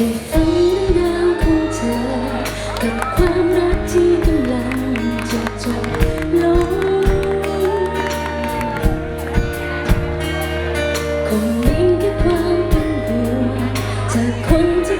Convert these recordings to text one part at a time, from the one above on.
ได้งเรื่งของเธอ กับความรักที่กำลังจะจบลงคงมีแค่ความเป็นห่วจากคนที่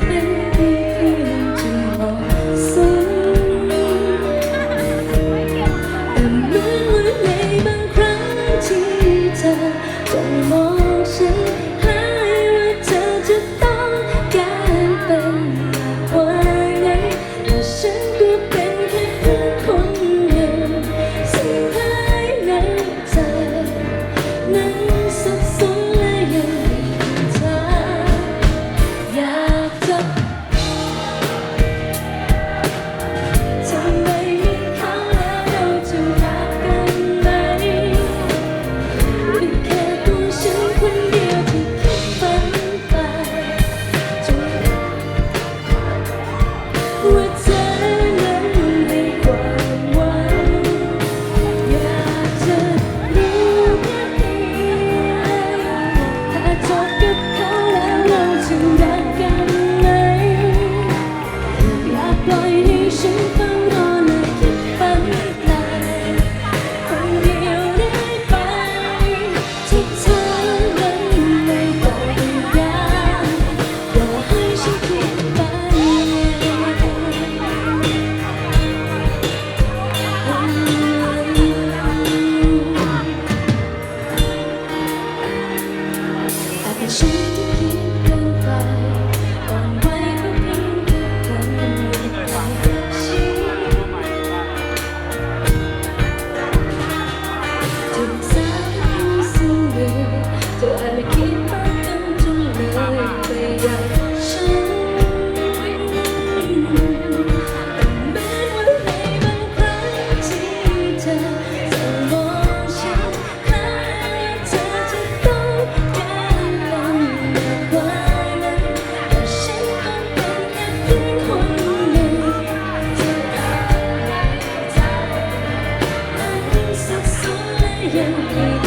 she and